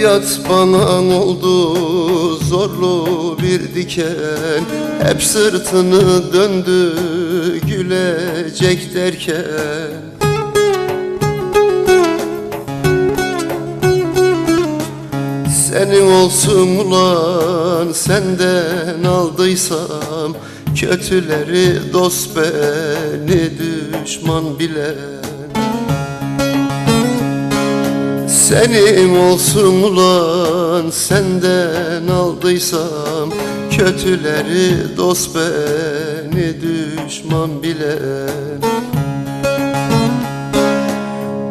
Hayat bana oldu? Zorlu bir diken. Hep sırtını döndü gülecek derken. Senin olsun ulan senden aldıysam. Kötüleri dost beni düşman bilen Senin olsun ulan senden aldıysam Kötüleri dost beni düşman bilen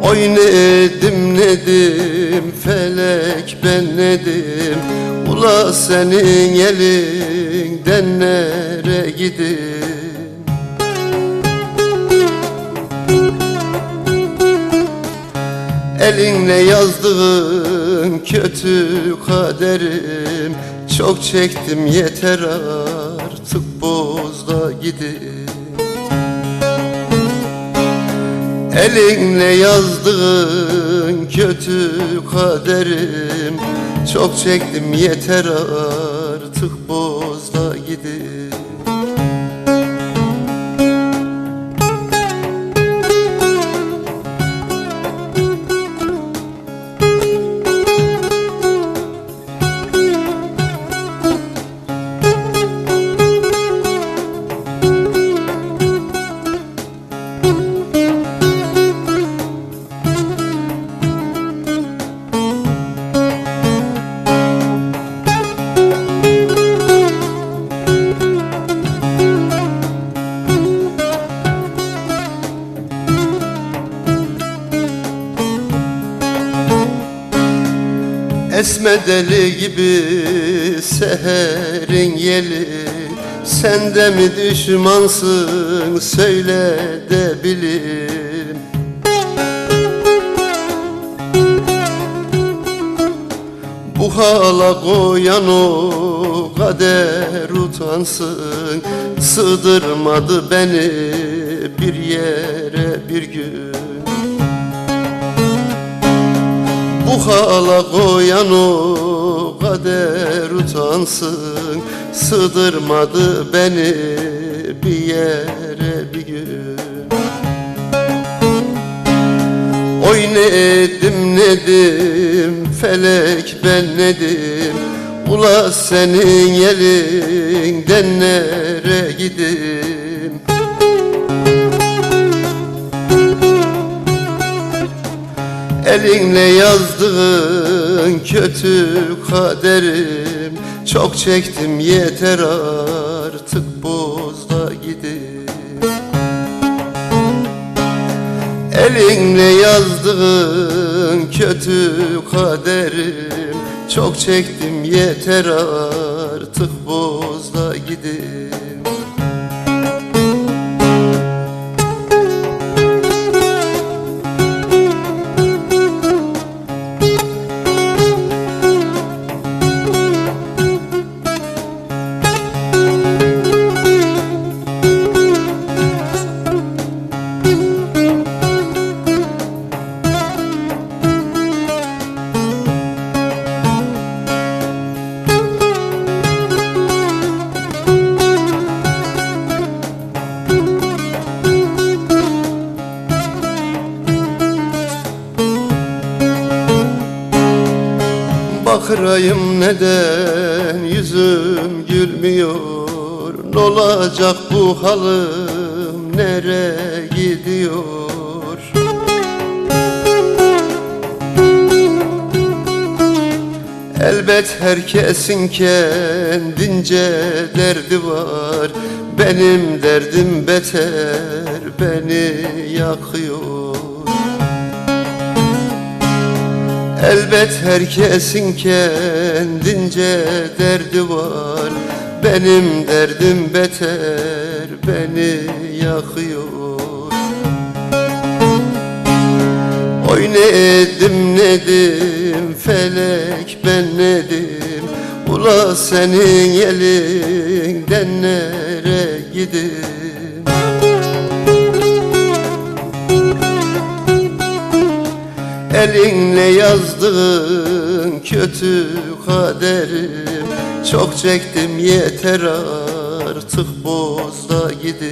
Oy nedim nedim felek ben nedim? Ula senin elinden nere gidim Elinle yazdığın kötü kaderim. Çok çektim yeter artık bozda gidin. Elinle yazdığın kötü kaderim. Çok çektim yeter artık bozda gidin Esme deli gibi seherin yeli. Sen mi düşmansın söyle de bileyim. Bu hala koyan o kader utansın. Sığdırmadı beni bir yere bir gün hala koyan o kader utansın. Sığdırmadı beni bir yere bir gün. Oy nedim nedim felek ben nedim? Ula senin elinden nere gidim Elinle yazdığın kötü kaderim. Çok çektim yeter artık bozda gidin Elinle yazdığın kötü kaderim. Çok çektim yeter artık bozda Bakırayım neden yüzüm gülmüyor? Ne olacak bu halım nereye gidiyor? Elbet herkesin kendince derdi var. Benim derdim beter beni yakıyor Elbet herkesin kendince derdi var. Benim derdim beter beni yakıyor. Oy ne edim nedim felek ben nedim Ula senin elinden nere gidim Elinle yazdığın kötü kaderim Çok çektim yeter artık bozda gidip